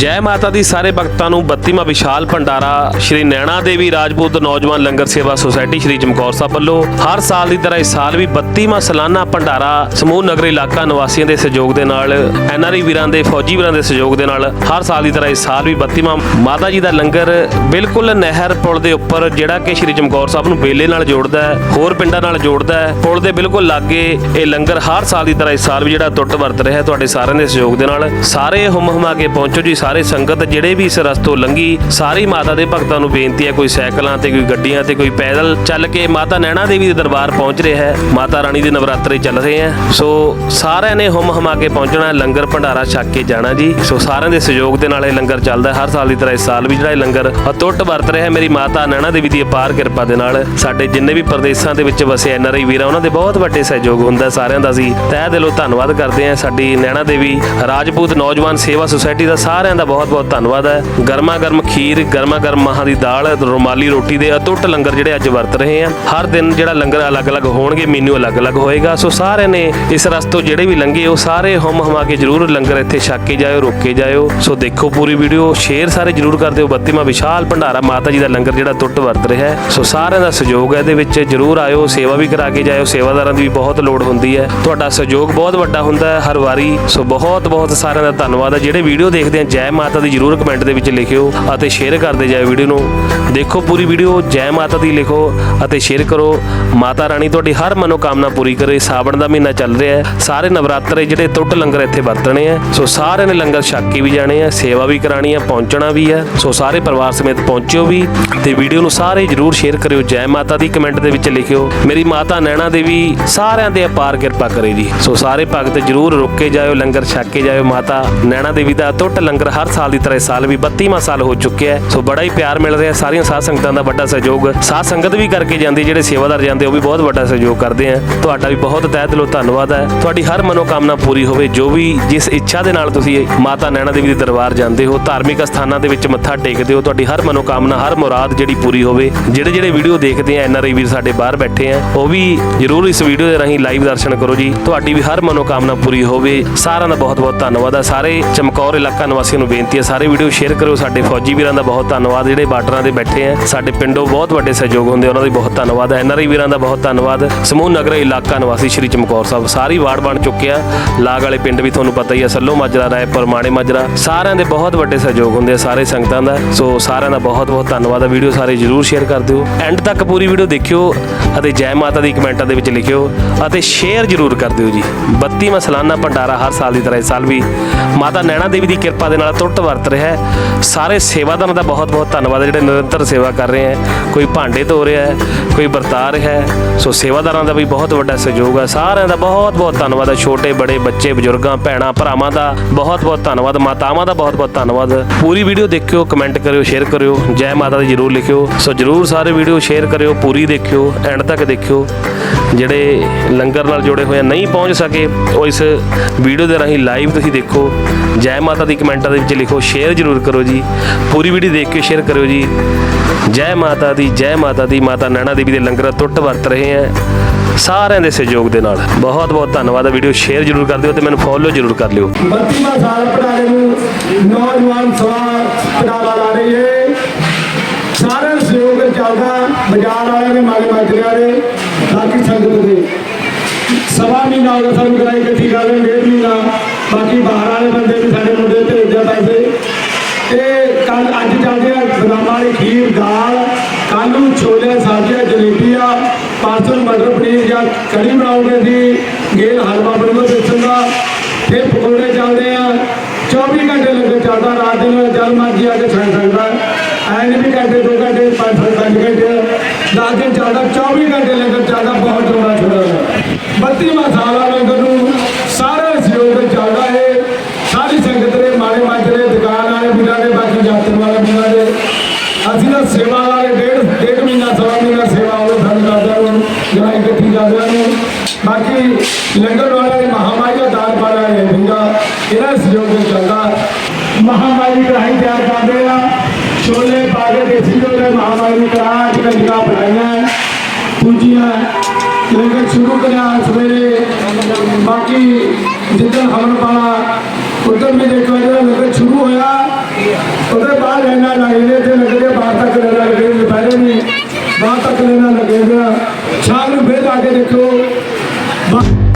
ਜੈ ਮਾਤਾ ਦੀ ਸਾਰੇ ਭਗਤਾਂ ਨੂੰ 32ਵਾਂ ਵਿਸ਼ਾਲ ਭੰਡਾਰਾ, ਸ਼੍ਰੀ ਨੈਣਾ ਦੇਵੀ ਰਾਜਪੂਤ ਨੌਜਵਾਨ ਲੰਗਰ ਸੇਵਾ ਸੁਸਾਇਟੀ ਸ਼੍ਰੀ ਚਮਕੌਰ ਸਾਹਿਬ ਵੱਲੋਂ ਹਰ ਸਾਲ ਦੀ ਤਰ੍ਹਾਂ ਇਸ ਸਾਲ ਵੀ 32ਵਾਂ ਸਾਲਾਨਾ ਭੰਡਾਰਾ ਸਮੂਹ ਨਗਰ ਇਲਾਕਾ ਨਿਵਾਸੀਆਂ ਦੇ ਸਹਿਯੋਗ ਦੇ ਨਾਲ ਐਨਆਰਆਈ ਵੀਰਾਂ ਦੇ, ਫੌਜੀ ਵੀਰਾਂ ਦੇ ਸਹਿਯੋਗ ਦੇ ਨਾਲ ਹਰ ਸਾਲ ਦੀ ਤਰ੍ਹਾਂ ਇਸ ਸਾਲ ਵੀ 32ਵਾਂ ਮਾਤਾ ਜੀ ਦਾ ਲੰਗਰ ਬਿਲਕੁਲ ਨਹਿਰ ਪੁਲ ਦੇ ਉੱਪਰ ਜਿਹੜਾ ਕਿ ਸ਼੍ਰੀ ਚਮਕੌਰ ਸਾਹਿਬ ਨੂੰ ਬੇਲੇ ਨਾਲ ਜੋੜਦਾ ਹੈ, ਹੋਰ ਪਿੰਡਾਂ ਨਾਲ ਜੋੜਦਾ ਹੈ, ਪੁਲ ਦੇ ਬਿਲਕੁਲ ਲਾਗੇ ਇਹ ਲੰਗਰ ਹਰ ਸਾਲ ਦੀ ਤਰ੍ਹਾਂ ਇਸ ਸਾਲ ਵੀ ਜਿਹੜਾ ਟੁੱਟ ਵਰਤ ਰਿਹਾ ਤੁਹਾਡੇ ਸਾਰਿਆਂ ਦੇ ਸਹਿਯੋਗ ਦੇ ਨਾਲ ਸਾਰੇ ਹੁਮ ਹੁਮਾ ਕੇ ਪਹੁੰਚੋ ਜੀ ਸਾਰੇ ਸੰਗਤ ਜਿਹੜੇ ਵੀ ਇਸ ਰਸਤੋਂ ਲੰਗੀ ਸਾਰੀ ਮਾਤਾ ਦੇ ਭਗਤਾਂ ਨੂੰ ਬੇਨਤੀ ਹੈ, ਕੋਈ ਸਾਈਕਲਾਂ ਤੇ, ਕੋਈ ਗੱਡੀਆਂ ਤੇ, ਕੋਈ ਪੈਦਲ ਚੱਲ ਕੇ ਮਾਤਾ ਨੈਣਾ ਦੇਵੀ ਦੇ ਦਰਬਾਰ ਪਹੁੰਚ ਰਿਹਾ ਹੈ। ਮਾਤਾ ਰਾਣੀ ਦੇ ਨਵਰਾਤਰੇ ਚੱਲ ਰਹੇ ਹੈ। ਸੋ ਸਾਰਿਆਂ ਨੇ ਹੁਮ ਹੁਮਾ ਕੇ ਪਹੁੰਚਣਾ ਲੰਗਰ ਭੰਡਾਰਾ ਛਕ ਕੇ ਜਾਣਾ ਜੀ। ਸੋ ਸਾਰਿਆਂ ਦੇ ਸਹਿਯੋਗ ਦੇ ਨਾਲ ਇਹ ਲੰਗਰ ਚੱਲਦਾ ਹਰ ਸਾਲ ਦੀ ਤਰ੍ਹਾਂ ਇਸ ਸਾਲ ਵੀ ਜਿਹੜਾ ਇਹ ਲੰਗਰ ਅਤੁੱਟ ਵਰਤ ਰਿਹਾ ਹੈ। ਮੇਰੀ ਮਾਤਾ ਨੈਣਾ ਦੇਵੀ ਦੀ ਅਪਾਰ ਕਿਰਪਾ ਦੇ ਨਾਲ ਸਾਡੇ ਜਿੰਨੇ ਵੀ ਪ੍ਰਦੇਸ਼ਾਂ ਦੇ ਵਿੱਚ ਵਸੇ ਐਨਆਰਆਈ ਵੀਰਾਂ, ਉਹਨਾਂ ਦੇ ਬਹੁਤ ਵੱਡੇ ਸਹਿਯੋਗ ਹੁੰਦਾ ਸਾਰਿਆਂ ਦਾ ਅਸੀਂ ਤਹਿ ਦਿਲੋਂ ਧੰਨਵਾਦ ਕਰਦੇ ਹਾਂ। ਸਾਡੀ ਨੈਣਾ ਦੇਵੀ ਰਾਜਪੂਤ ਨੌਜਵਾਨ ਸੇਵਾ ਸੁਸਾਇਟੀ ਦਾ ਸਾਰਿਆਂ ਦਾ ਬਹੁਤ ਬਹੁਤ ਧੰਨਵਾਦ ਹੈ। ਗਰਮਾ ਗਰਮ ਖੀਰ ਗਰਮਾ ਗਰਮ ਮਹਾਂ ਦੀ ਦਾਲ, ਰੁਮਾਲੀ ਰੋਟੀ ਦੇ ਅਟੁੱਟ ਲੰਗਰ ਜਿਹੜੇ ਅੱਜ ਵਰਤ ਰਹੇ ਹਾਂ। ਹਰ ਦਿਨ ਜਿਹੜਾ ਲੰਗਰ ਅਲੱਗ-ਅਲੱਗ ਹੋਣਗੇ, ਮੀਨੂ ਅਲੱਗ-ਅਲੱਗ ਹੋਏਗਾ। ਸੋ ਸਾਰਿਆਂ ਨੇ ਇਸ ਰਸਤੋਂ ਜਿਹੜੇ ਵੀ ਲੰਗੇ ਉਹ ਸਾਰੇ ਹੁਮ ਹੁਮਾ ਕੇ ਜਰੂਰ ਲੰਗਰ ਇੱਥੇ ਛਕ ਕੇ ਜਾਇਓ, ਰੋਕ ਕੇ ਜਾਇਓ। ਸੋ ਦੇਖੋ ਪੂਰੀ ਵੀਡੀਓ, ਸ਼ੇਅਰ ਸਾਰੇ ਜਰੂਰ ਕਰ ਦਿਓ। 32ਵਾਂ ਵਿਸ਼ਾਲ ਭੰਡਾਰਾ ਮਾਤਾ ਜੀ ਦਾ ਲੰਗਰ ਜਿਹੜਾ ਟੁੱਟ ਵਰਤ ਰਿਹਾ ਹੈ। ਸੋ ਸਾਰਿਆਂ ਦਾ ਸਹਿਯੋਗ ਹੈ ਇਹਦੇ ਵਿੱਚ। ਜਰੂਰ ਆਇਓ, ਸੇਵਾ ਵੀ ਕਰਾ ਕੇ ਜਾਇਓ। ਸੇਵਾਦਾਰਾਂ ਦੀ ਵੀ ਬਹੁਤ ਲੋੜ ਹੁੰਦੀ ਹੈ। ਤੁਹਾਡਾ ਸਹਿਯੋਗ ਬਹੁਤ ਵੱਡਾ ਹੁੰਦਾ ਹੈ ਹਰ ਵਾਰੀ। ਸੋ ਬਹੁਤ ਬਹੁਤ ਸਾਰਿਆਂ ਦਾ ਧੰਨਵਾਦ ਹੈ। ਜਿਹੜੇ ਵੀਡੀਓ ਦੇਖਦੇ ਆ ਜੈ ਮਾਤਾ ਦੀ ਜਰੂਰ ਕਮੈਂਟ ਦੇ ਵਿੱਚ ਲਿਖਿਓ ਅਤੇ ਸ਼ੇਅਰ ਕਰਦੇ ਜਾਇਓ ਵੀਡੀਓ ਨੂੰ। ਦੇਖੋ ਪੂਰੀ ਵੀਡੀਓ ਜੈ ਮਾਤਾ ਦੀ ਲਿਖੋ ਅਤੇ ਸ਼ੇਅਰ ਕਰੋ। ਮਾਤਾ ਰਾਣੀ ਤੁਹਾਡੀ ਹਰ ਮਨੋਕਾਮਨਾ ਪੂਰੀ ਕਰੇ। ਸਾਵਣ ਦਾ ਮਹੀਨਾ ਚੱਲ ਰਿਹਾ ਹੈ। ਸਾਰੇ ਨਵਰਾਤਰੇ ਜਿਹੜੇ ਟੁੱਟ ਲੰਗਰ ਇੱਥੇ ਵਰਤਣੇ ਆ ਸੋ ਸਾਰਿਆਂ ਨੇ ਲੰਗਰ ਛਕ ਕੇ ਵੀ ਜਾਣੇ ਆ ਸੇਵਾ ਵੀ ਕਰਾਣੀ ਆ ਪਹੁੰਚਣਾ ਵੀ ਆ ਸੋ ਸਾਰੇ ਪਰਿਵਾਰ ਸਮੇਤ ਪਹੁੰਚਿਓ ਵੀ ਤੇ ਵੀਡੀਓ ਨੂੰ ਸਾਰੇ ਜਰੂਰ ਸ਼ੇਅਰ ਕਰਿਓ। ਜੈ ਮਾਤਾ ਦੀ ਕਮੈਂਟ ਦੇ ਵਿੱਚ ਲਿਖਿਓ, ਮੇਰੀ ਮਾਤਾ ਨੈਣਾ ਦੇਵੀ, ਸਾਰਿਆਂ ਦੇ ਅਪਾਰ ਕਿਰਪਾ ਕਰੇ ਜੀ। ਸੋ ਸਾਰੇ ਭਗਤ ਜਰੂਰ ਰੁਕ ਕੇ ਜਾਇਓ, ਲੰਗਰ ਛਕ ਕੇ ਜਾਇਓ। ਮਾਤਾ ਨੈਣਾ ਦੇਵੀ ਦਾ ਟੁੱਟ ਲੰਗਰ ਹਰ ਸਾਲ ਦੀ ਤਰ੍ਹਾਂ ਇਸ ਸਾਲ ਵੀ 32ਵਾਂ ਸਾਲ ਹੋ ਚੁੱਕਿਆ ਹੈ। ਸੋ ਬੜਾ ਹੀ ਪਿਆਰ ਮਿਲ ਰਿਹਾ ਸਾਰੀਆਂ ਸਾਧ ਸੰਗਤਾਂ ਦਾ ਵੱਡਾ ਸਹਿਯੋਗ, ਸਾਧ ਸੰਗਤ ਵੀ ਕਰਕੇ ਜਾਂਦੀ, ਜਿਹੜੇ ਸੇਵਾਦਾਰ ਜਾਂਦੇ, ਉਹ ਵੀ ਬਹੁਤ ਵੱਡਾ ਸਹਿਯੋਗ ਕਰਦੇ ਆ। ਤੁਹਾਡਾ ਵੀ ਬਹੁਤ ਤਹਿ ਦਿਲੋਂ ਧੰਨਵਾਦ ਹੈ। ਤੁਹਾਡੀ ਹਰ ਮਨੋਕਾਮਨਾ ਪੂਰੀ ਹੋਵੇ, ਜੋ ਵੀ ਜਿਸ ਇੱਛਾ ਦੇ ਨਾਲ ਤੁਸੀਂ ਮਾਤਾ ਨੈਣਾ ਦੇਵੀ ਦੇ ਦਰਬਾਰ ਜਾਂਦੇ ਹੋ, ਧਾਰਮਿਕ ਸਥਾਨਾਂ ਦੇ ਵਿੱਚ ਮੱਥਾ ਟੇਕਦੇ ਹੋ, ਤੁਹਾਡੀ ਹਰ ਮਨੋਕਾਮਨਾ, ਹਰ ਮੁਰਾਦ ਜਿਹੜੀ ਪੂਰੀ ਹੋਵੇ, ਜਿਹੜੇ ਜਿਹੜੇ ਵੀਡੀਓ ਦੇਖਦੇ ਆ ਐਨਆਰਆਈ ਵੀਰ ਸਾਡੇ ਬਾਹਰ ਬੈਠੇ ਆ, ਉਹ ਵੀ ਜਰੂਰ ਇਸ ਵੀਡੀਓ ਦੇ ਰਾਹੀਂ ਲਾਈਵ ਦਰਸ਼ਨ ਕਰੋ ਜੀ। ਤੁਹਾਡੀ ਵੀ ਹਰ ਮਨੋਕਾਮਨਾ ਪੂਰੀ ਹੋਵੇ। ਸਾਰਿਆਂ ਦਾ ਬਹੁਤ ਬਹੁਤ ਧੰਨਵਾਦ ਹੈ। ਸਾਰੇ ਚਮਕੌਰ ਇਲਾਕਾ ਨਿਵਾਸੀਆਂ ਨੂੰ ਬੇਨਤੀ ਹੈ, ਸਾਰੇ ਵੀਡੀਓ ਸ਼ੇਅਰ ਕਰੋ ਸਾਡੇ ਫੌਜੀ ਵੀਰਾਂ ਦਾ ਬਹੁਤ ਧੰਨਵਾਦ। ਜਿਹੜੇ ਬਾਰਡਰਾਂ ਦੇ ਬੈਠੇ ਆ, ਸਾਡੇ ਪਿੰਡੋਂ ਬਹੁਤ ਵੱਡੇ ਸਹਿਯੋਗ ਹੁੰਦੇ ਉਹਨਾਂ ਦਾ ਬਹੁਤ ਧੰਨਵਾਦ ਹੈ। ਐਨਆਰਆਈ ਵੀਰਾਂ ਦਾ ਬਹੁਤ ਧੰਨਵਾਦ। ਸਮੂਹ ਨਗਰ ਇਲਾਕਾ ਨਿਵਾਸੀ ਸ਼੍ਰੀ ਚਮਕੌਰ ਸਾਹਿਬ, ਸਾਰੀ ਵਾਰਡ ਬਣ ਚੁੱਕਿਆ ਲਾਗ ਵਾਲੇ ਪਿੰਡ ਵੀ ਤੁਹਾਨੂੰ ਪਤਾ ਹੀ ਹੈ ਸੱਲੋ ਮਾਜਰਾ, ਰਾਏਪੁਰ, ਮਾਣੇ ਮਾਜਰਾ, ਸਾਰਿਆਂ ਦੇ ਬਹੁਤ ਵੱਡੇ ਸਹਿਯੋਗ ਹੁੰਦੇ ਆ, ਸਾਰੇ ਸੰਗਤਾਂ ਦਾ। ਸੋ ਸਾਰਿਆਂ ਦਾ ਬਹੁਤ ਬਹੁਤ ਧੰਨਵਾਦ ਹੈ ਵੀਡੀਓ ਸਾਰੇ ਜਰੂਰ ਸ਼ੇਅਰ ਕਰ ਦਿਓ। ਐਂਡ ਤੱਕ ਪੂਰੀ ਵੀਡੀਓ ਦੇਖਿਓ ਅਤੇ ਜੈ ਮਾਤਾ ਦੀ ਕਮੈਂਟਾਂ ਦੇ ਵਿੱਚ ਲਿਖਿਓ ਅਤੇ ਸ਼ੇਅਰ ਜਰੂਰ ਕਰ ਦਿਓ ਜੀ। 32ਵਾਂ ਸਾਲਾਨਾ ਭੰਡਾਰਾ ਹਰ ਸਾਲ ਦੀ ਤਰ੍ਹਾਂ ਇਸ ਸਾਲ ਵੀ। ਮਾਤਾ ਨੈਣਾ ਦੇਵੀ ਦੀ ਕਿਰਪਾ ਦੇ ਨਾਲ ਤੁਰਤ ਵਰਤ ਰਿਹਾ ਹੈ। ਸਾਰੇ ਸੇਵਾਦਾਰਾਂ ਦਾ ਬਹੁਤ ਬਹੁਤ ਧੰਨਵਾਦ ਹੈ, ਜਿਹੜੇ ਨਿਰੰਤਰ ਸੇਵਾ ਕਰ ਰਹੇ ਹੈ। ਕੋਈ ਭਾਂਡੇ ਧੋ ਰਿਹਾ ਹੈ, ਕੋਈ ਵਰਤਾ ਰਿਹਾ ਹੈ। ਸੋ ਸੇਵਾਦਾਰਾਂ ਦਾ ਵੀ ਬਹੁਤ ਵੱਡਾ ਸਹਿਯੋਗ ਹੈ। ਸਾਰਿਆਂ ਦਾ ਬਹੁਤ ਬਹੁਤ ਧੰਨਵਾਦ ਹੈ। ਛੋਟੇ, ਬੜੇ, ਬੱਚੇ, ਬਜ਼ੁਰਗਾਂ, ਭੈਣਾਂ, ਭਰਾਵਾਂ ਦਾ ਬਹੁਤ ਬਹੁਤ ਧੰਨਵਾਦ। ਮਾਤਾਵਾਂ ਦਾ ਬਹੁਤ ਬਹੁਤ ਧੰਨਵਾਦ। ਪੂਰੀ ਵੀਡੀਓ ਦੇਖਿਓ, ਕਮੈਂਟ ਕਰਿਓ, ਸ਼ੇਅਰ ਕਰਿਓ। ਜੈ ਮਾਤਾ ਦੀ ਜਰੂਰ ਲਿਖਿਓ। ਸੋ ਜਰੂਰ ਸਾਰੇ ਵੀਡੀਓ ਸ਼ੇਅਰ ਕਰਿਓ, ਪੂਰੀ ਦੇਖਿਓ, ਐਂਡ ਤੱਕ ਦੇਖਿਓ। ਜਿਹੜੇ ਲੰਗਰ ਨਾਲ ਜੁੜੇ ਹੋਏ ਆ, ਨਹੀਂ ਪਹੁੰਚ ਸਕੇ, ਉਹ ਇਸ ਵੀਡੀਓ ਦੇ ਰਾਹੀਂ ਲਾਈਵ ਤੁਸੀਂ ਦੇਖੋ। ਜੈ ਮਾਤਾ ਦੀ ਕਮੈਂਟਾਂ ਦੇ ਵਿੱਚ ਲਿਖੋ ਸ਼ੇਅਰ ਜਰੂਰ ਕਰੋ ਜੀ। ਪੂਰੀ ਵੀਡੀਓ ਦੇਖ ਕੇ ਸ਼ੇਅਰ ਕਰਿਓ ਜੀ। ਜੈ ਮਾਤਾ ਦੀ, ਜੈ ਮਾਤਾ ਦੀ, ਮਾਤਾ ਨੈਣਾ ਦੇਵੀ ਦੇ ਲੰਗਰ ਟੁੱਟ ਵਰਤ ਰਹੇ ਆ। ਸਾਰਿਆਂ ਦੇ ਸਹਿਯੋਗ ਦੇ ਨਾਲ। ਬਹੁਤ ਬਹੁਤ ਧੰਨਵਾਦ ਵੀਡੀਓ ਸ਼ੇਅਰ ਜਰੂਰ ਕਰ ਦਿਓ ਤੇ ਮੈਨੂੰ ਫੋਲੋ ਜਰੂਰ ਕਰ ਲਿਓ। 32ਵਾਂ ਸਾਲ ਪੜਾਲੇ ਨੂੰ ਨੌਜਵਾਨ ਸਭਾ ਪੜਾਲਾ ਲਾ ਰਹੀ ਹੈ ਸਾਰਿਆਂ ਸਹਿਯੋਗ ਚੱਲਦਾ, ਬਾਜ਼ਾਰ ਵਾਲਿਆਂ ਦੇ ਮਾਲੇ ਮਾਜਰਿਆਂ ਦੇ ਬਾਕੀ ਸੰਗਤ ਦੇ ਸਵਾ ਮਹੀਨਾ ਹੋ ਸਾਨੂੰ ਕਰਾਈ ਇਕੱਠੀ ਕਰ ਰਹੇ ਡੇਢ ਮਹੀਨਾ। ਬਾਕੀ ਬਾਹਰ ਵਾਲੇ ਬੰਦੇ ਵੀ ਸਾਡੇ ਮੁੰਡੇ ਭੇਜਦੇ ਪੈਸੇ। ਇਹ ਕੱਲ ਅੱਜ ਚੱਲਦੇ ਆ ਬਦਾਮਾਂ ਵਾਲੀ ਖੀਰ, ਦਾਲ ਕੱਲ ਨੂੰ ਛੋਲੇ ਸਾਜੀਆਂ ਜਲੇਬੀਆਂ ਪਰਸੋਂ ਨੂੰ ਮਟਰ ਪਨੀਰ ਜਾਂ ਕੜੀ ਬਣਾਉਂਦੇ ਸੀ। ਗੇਲ, ਹਲਵਾ ਬਣੂਗਾ ਬੇਸਣ ਦਾ। ਫਿਰ ਪਕੌੜੇ ਚੱਲਦੇ ਆ। 24 ਘੰਟੇ ਲੱਗੇ ਚੱਲਦਾ, ਰਾਤ ਦਿਨ ਜਲ ਮਰਜ਼ੀ ਆ ਕੇ ਛੱਡ ਸਕਦਾ। ਐਂ ਵੀ ਘੰਟੇ, ਦੋ ਘੰਟੇ, ਪੰਜ ਪੰਜ ਪੰਜ ਘੰਟੇ। ਦਸ ਦਿਨ ਚੱਲਦਾ 24 ਘੰਟੇ ਲੰਗਰ ਚੱਲਦਾ ਬਹੁਤ ਚੌੜਾ ਛੋੜਾ 32ਵਾਂ ਸਾਲ ਆ ਲੰਗਰ ਨੂੰ ਸਾਰੇ ਸਹਿਯੋਗ ਚੱਲਦਾ ਹੈ ਸਾਰੀ ਸੰਗਤ ਦੇ ਮਾਰੇ ਮਾਜਰੇ ਦੁਕਾਨ ਵਾਲੇ ਵੀਰਾਂ ਦੇ ਬਾਕੀ ਯਾਤਰੀ ਵਾਲੇ ਵੀਰਾਂ ਦੇ ਅਸੀਂ ਤਾਂ ਸੇਵਾ ਵਾਲੇ ਡੇਢ ਡੇਢ ਮਹੀਨਾ ਸਵਾ ਮਹੀਨਾ ਸੇਵਾ ਉਹ ਸਾਨੂੰ ਕਰਦਾ ਨੂੰ ਜਿਹੜਾ ਇਕੱਠੀ ਕਰਦਾ ਨੂੰ ਬਾਕੀ ਲੰਗਰ ਵਾਲੇ ਮਹਾਮਾਰੀ ਦਾ ਦਾਨ ਪਾਲਾ ਹੈ ਵੀਰਾ ਇਹਨਾਂ ਸਹਿਯੋਗ ਨਾਲ ਚੱਲਦਾ। ਮਹਾਮਾਰੀ ਕਢਾਈ ਤਿਆਰ ਕਰਦੇ ਆ। ਛੋਲੇ ਪਾ ਕੇ ਦੇਸੀ ਛੋਲੇ ਮਹਾਮਾਰੀ ਕਰਾ ਅੱਜ ਕੰਜਕਾ ਬਣਾਈਆਂ। ਪੂਜੀਆਂ ਲੰਗਰ ਸ਼ੁਰੂ ਕਰਿਆ ਸਵੇਰੇ। ਬਾਕੀ ਜਿੱਦਣ ਹਵਨ ਪਾਲਾ ਉਦੋਂ ਵੀ ਦੇਖੋ ਜਿਹੜਾ ਲੰਗਰ ਸ਼ੁਰੂ ਹੋਇਆ। ਉਹਦੇ ਬਾਅਦ ਲੈਣਾ ਲੱਗੇ ਤੇ ਲੱਗਦੇ ਬਾਹਰ ਤੱਕ ਲੈਣਾ ਲੱਗੇ ਨੇ ਦੁਪਹਿਰੇ ਨੇ ਬਾਹਰ ਤੱਕ ਲੈਣਾ ਲੱਗੇ ਨੇ ਸ਼ਾਮ ਨੂੰ ਫੇਰ ਆ ਕੇ ਦੇਖੋ। Bye.